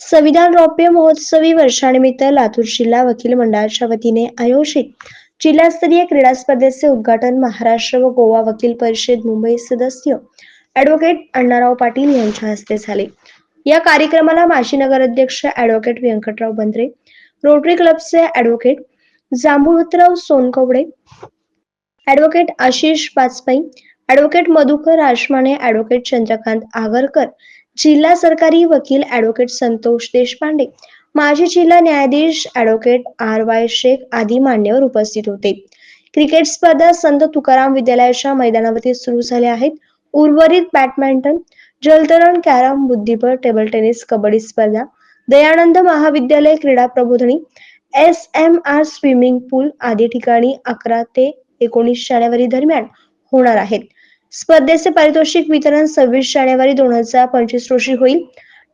संविधान रौप्य महोत्सवी वर्षानिमित्त लातूर जिल्हा वकील मंडळाच्या वतीने आयोजित जिल्हास्तरीय क्रीडा स्पर्धेचे उद्घाटन महाराष्ट्र व गोवा वकील परिषद मुंबई सदस्य ऍडव्होकेट अण्णाराव पाटील यांच्या हस्ते झाले. या कार्यक्रमाला माजी नगर अध्यक्ष ऍडव्होकेट व्यंकटराव बंद्रे रोटरी क्लबचे advocate Jambhulrao Sonkawade advocate Ashish Bajpai advocate Madhukar Rajmane advocate Chandrakant Agarkar जिल्हा सरकारी वकील ऍडव्होकेट संतोष देशपांडे. माजी जिल्हा न्यायाधीश ऍडव्होकेट आर वाय शेख आदी मान्यवर उपस्थित होते. क्रिकेट स्पर्धा संत तुकाराम विद्यालयाच्या मैदानावरती सुरू झाल्या आहेत. उर्वरित बॅडमिंटन जलतरण कॅरम बुद्धिबळ टेबल टेनिस कबड्डी स्पर्धा दयानंद महाविद्यालय क्रीडा Prabodhini S M R swimming pool आदी ठिकाणी अकरा ते एकोणीस जानेवारी दरम्यान होणार आहेत. स्पर्धेचे पारितोषिक वितरण सव्वीस जानेवारी दोन हजार पंचवीस रोजी होईल.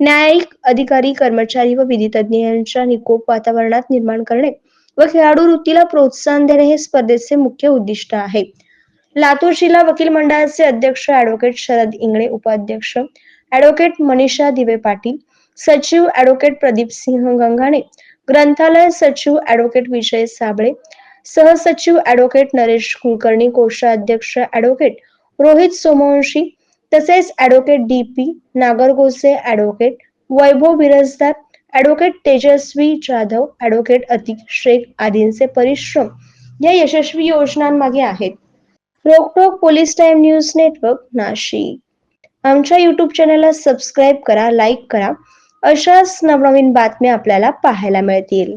न्यायिक अधिकारी कर्मचारी व विधी तज्ञ यांच्या निकोप वातावरणात निर्माण करणे व खेळाडू वृत्तीला प्रोत्साहन देणे हे स्पर्धेचे मुख्य उद्दिष्ट आहे. लातूर जिल्हा वकील मंडळाचे अध्यक्ष ऍडव्होकेट शरद इंगळे उपाध्यक्ष ऍडव्होकेट मनीषा दिवे पाटील सचिव ऍडव्होकेट प्रदीप सिंह गंगाणे ग्रंथालय सचिव ऍडव्होकेट विजय साबळे सहसचिव ऍडव्होकेट नरेश कुलकर्णी कोषाध्यक्ष ऍडव्होकेट रोहित सोमवंशी तसेच advocate D P Nagargose advocate Vaibhav Biradar advocate Tejaswi Jadhav advocate Atiq Shaikh आदींचे परिश्रम या यशस्वी योजनांमागे आहेत. Roktok police time news network Nashik. आमच्या युट्यूब चॅनलला सबस्क्राईब करा लाईक करा. अशाच नवनवीन बातम्या आपल्याला पाहायला मिळतील.